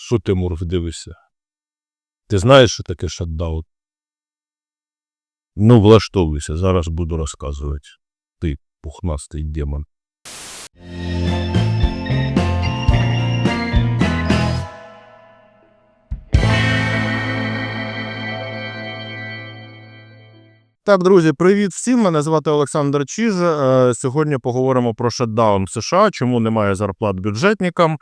Що ти, Мурф, дивишся? Ти знаєш, що таке шатдаун? Ну, влаштовуйся, зараз буду розказувати. Ти пухнастий демон. Так, друзі, привіт всім. Мене звати Олександр Чіж. Е, Сьогодні поговоримо про шатдаун в США, чому немає зарплат бюджетникам,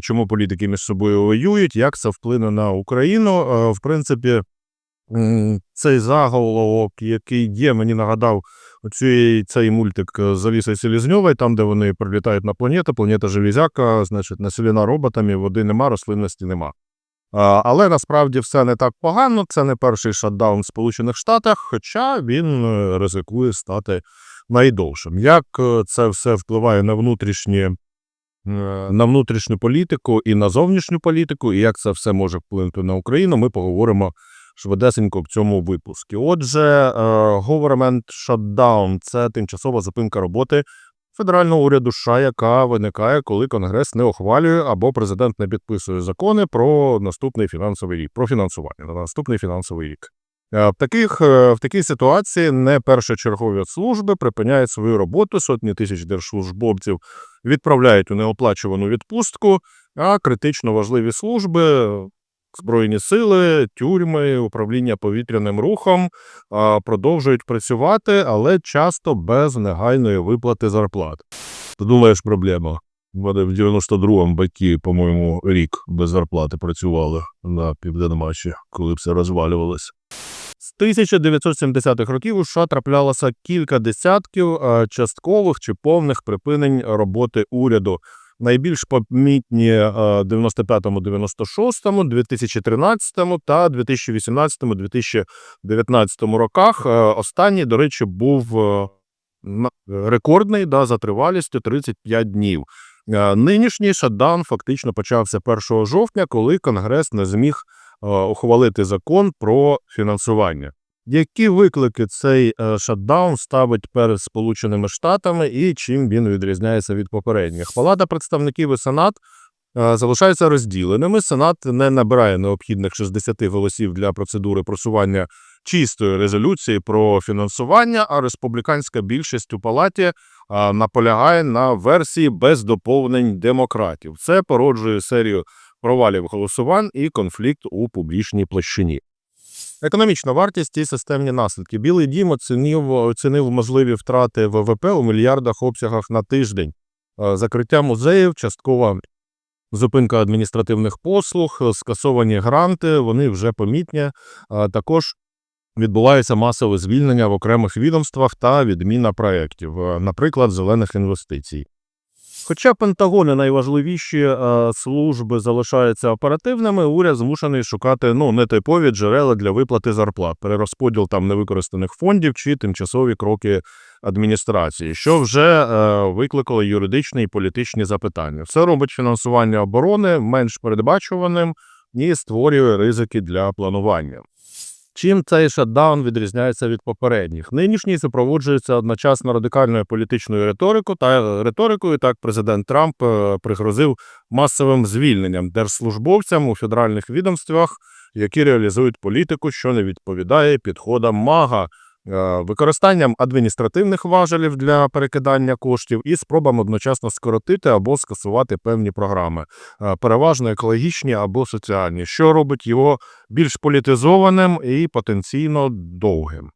чому політики між собою воюють, як це вплине на Україну. Е, В принципі, цей заголовок, який є, мені нагадав оцей, цей мультик е, з Алісою там, де вони прилітають на планету, планета Железяка, значить, населена роботами, води нема, рослинності нема. Але насправді все не так погано. Це не перший шатдаун в Сполучених Штатах, хоча він е, ризикує стати найдовшим. Як е, це все впливає на внутрішні, е, на внутрішню політику і на зовнішню політику, і як це все може вплинути на Україну, ми поговоримо швидесенько в цьому випуску. Отже, е, government shutdown – це тимчасова зупинка роботи федерального уряду США, яка виникає, коли Конгрес не ухвалює або президент не підписує закони про наступний фінансовий рік, про фінансування на наступний фінансовий рік. Е, В таких е, в такій ситуації не першочергові служби припиняють свою роботу. Сотні тисяч держслужбовців відправляють у неоплачувану відпустку, а критично важливі служби. Збройні сили, тюрми, управління повітряним рухом продовжують працювати, але часто без негайної виплати зарплат. Ти думаєш, проблема? Мене в 92-му батьки, по-моєму, рік без зарплати працювали на південмачі, коли все розвалювалося. З 1970-х років у США траплялося кілька десятків е, часткових чи повних припинень роботи уряду. Найбільш помітні е, 95-му, 96-му, 2013-му та 2018-2019 роках. Е, Останній, до речі, був е, рекордний да, за тривалістю 35 днів. Нинішній шатдаун фактично почався 1 жовтня, коли Конгрес не зміг ухвалити закон про фінансування. Які виклики цей е, шатдаун ставить перед Сполученими Штатами і чим він відрізняється від попередніх? Палата представників і Сенат е, залишаються розділеними. Сенат не набирає необхідних 60 голосів для процедури просування чистої резолюції про фінансування, а республіканська більшість у палаті наполягає на версії без доповнень демократів. Це породжує серію провалів голосувань і конфлікт у публічній площині. Економічна вартість і системні наслідки. Білий дім оцінив, оцінив можливі втрати ВВП у мільярдах обсягах на тиждень. Е, Закриття музеїв, часткова зупинка адміністративних послуг, скасовані гранти, вони вже помітні. Е, Також відбувається масове звільнення в окремих відомствах та відміна проєктів, е, наприклад, зелених інвестицій. Хоча Пентагон і найважливіші е, служби залишаються оперативними, уряд змушений шукати ну нетипові джерела для виплати зарплат, перерозподіл там невикористаних фондів чи тимчасові кроки адміністрації, що вже е, викликало юридичні і політичні запитання. Це робить фінансування оборони менш передбачуваним і створює ризики для планування. Чим цей шатдаун відрізняється від попередніх? Нинішній супроводжується одночасно радикальною політичною риторикою та риторикою. Так, президент Трамп е, пригрозив масовим звільненням держслужбовцям у федеральних відомствах, які реалізують політику, що не відповідає підходам МАГА, е, використанням адміністративних важелів для перекидання коштів і спробам одночасно скоротити або скасувати певні програми, е, переважно екологічні або соціальні, що робить його більш політизованим і потенційно довгим.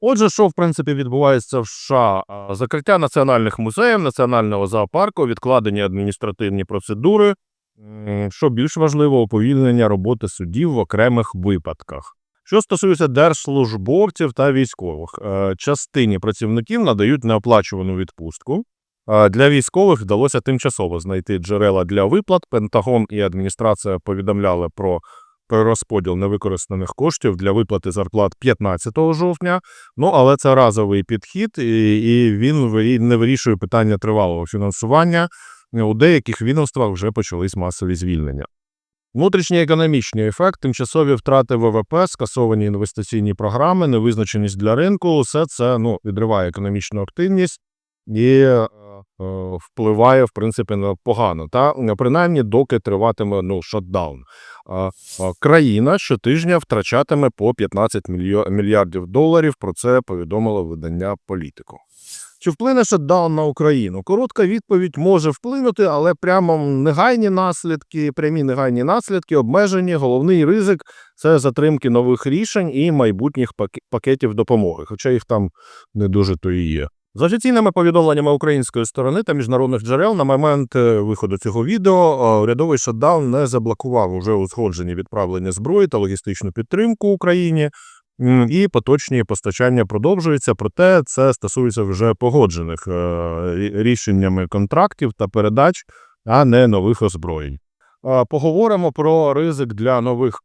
Отже, що в принципі відбувається в США? Закриття національних музеїв, національного зоопарку, відкладені адміністративні процедури, що більш важливо, уповільнення роботи судів в окремих випадках. Що стосується держслужбовців та військових, е, частині працівників надають неоплачувану відпустку. Е, Для військових вдалося тимчасово знайти джерела для виплат. Пентагон і адміністрація повідомляли про перерозподіл невикористаних коштів для виплати зарплат 15 жовтня. Ну але це разовий підхід, і, він не вирішує питання тривалого фінансування. У деяких відомствах вже почались масові звільнення. Внутрішній економічний ефект, тимчасові втрати ВВП, скасовані інвестиційні програми, невизначеність для ринку, все це ну, відриває економічну активність і е, е, впливає в принципі на погано. Та е, принаймні, доки триватиме ну шотдаун. А, Країна щотижня втрачатиме по 15 мільйо- мільярдів доларів. Про це повідомило видання політику. Чи вплине шатдаун на Україну? Коротка відповідь може вплинути, але прямо негайні наслідки, прямі негайні наслідки, обмежені. Головний ризик це затримки нових рішень і майбутніх паке- пакетів допомоги, хоча їх там не дуже то і є. За офіційними повідомленнями української сторони та міжнародних джерел на момент е, виходу цього відео е, урядовий шатдаун не заблокував уже узгоджені відправлення зброї та логістичну підтримку Україні. І поточні постачання продовжуються, проте це стосується вже погоджених е, рішеннями контрактів та передач, а не нових озброєнь. Поговоримо про ризик для нових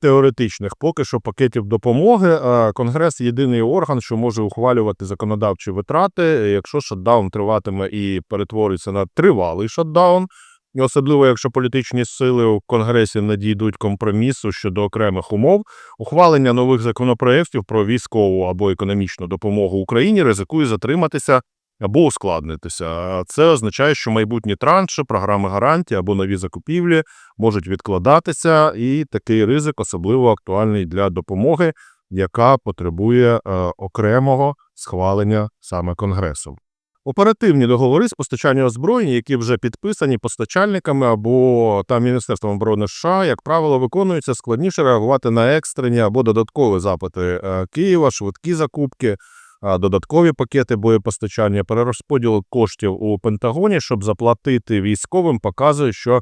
теоретичних поки що пакетів допомоги. Конгрес єдиний орган, що може ухвалювати законодавчі витрати, якщо шатдаун триватиме і перетвориться на тривалий шатдаун. Особливо, якщо політичні сили у Конгресі надійдуть компромісу щодо окремих умов, ухвалення нових законопроєктів про військову або економічну допомогу Україні ризикує затриматися або ускладнитися. Це означає, що майбутні транші, програми гарантії або нові закупівлі можуть відкладатися, і такий ризик особливо актуальний для допомоги, яка потребує е, окремого схвалення саме Конгресом. Оперативні договори з постачання озброєння, які вже підписані постачальниками або та Міністерством оборони США, як правило, виконуються складніше реагувати на екстрені або додаткові запити е, Києва, швидкі закупки, додаткові пакети боєпостачання, перерозподіл коштів у Пентагоні, щоб заплатити військовим, показує, що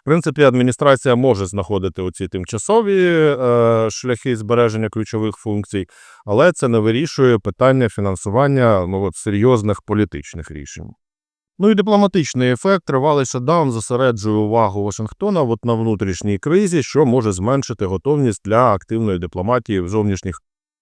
в принципі адміністрація може знаходити оці тимчасові е, шляхи збереження ключових функцій, але це не вирішує питання фінансування ну, от, серйозних політичних рішень. Ну і дипломатичний ефект тривалий шатдаун зосереджує увагу Вашингтона от на внутрішній кризі, що може зменшити готовність для активної дипломатії в зовнішніх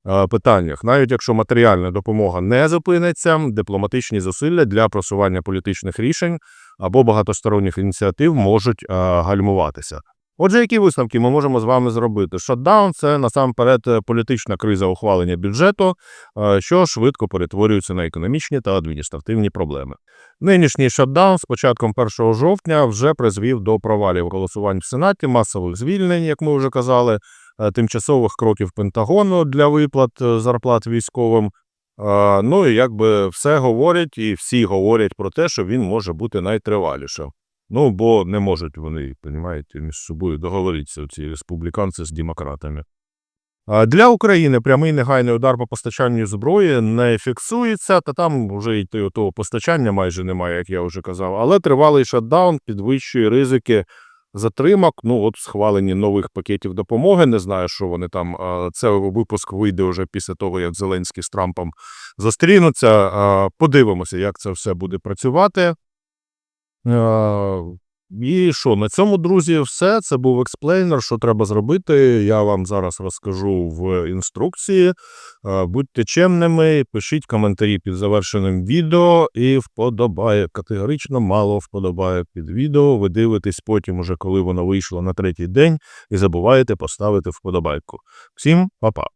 е, питаннях. Навіть якщо матеріальна допомога не зупиниться, дипломатичні зусилля для просування політичних рішень або багатосторонніх ініціатив можуть е, гальмуватися. Отже, які висновки ми можемо з вами зробити? Шатдаун це насамперед е, політична криза ухвалення бюджету, е, що швидко перетворюється на економічні та адміністративні проблеми. Нинішній шатдаун з початком 1 жовтня вже призвів до провалів голосувань в Сенаті, масових звільнень, як ми вже казали, тимчасових кроків Пентагону для виплат зарплат військовим. Ну і якби все говорять, і всі говорять про те, що він може бути найтривалішим. Ну, бо не можуть вони, розумієте, між собою договоритися, ці республіканці з демократами. Для України прямий негайний удар по постачанню зброї не фіксується, та там вже й того постачання майже немає, як я вже казав. Але тривалий шатдаун підвищує ризики затримок. Ну, от схвалені нових пакетів допомоги. Не знаю, що вони там. Це випуск вийде вже після того, як Зеленський з Трампом зустрінуться. Подивимося, як це все буде працювати. І що, на цьому, друзі, все. Це був експлейнер. Що треба зробити? Я вам зараз розкажу в інструкції. Е, Будьте чемними, пишіть коментарі під завершеним відео і вподобає. Категорично мало вподобає під відео. Ви дивитесь потім, уже коли воно вийшло на третій день, і забуваєте поставити вподобайку. Всім па-па!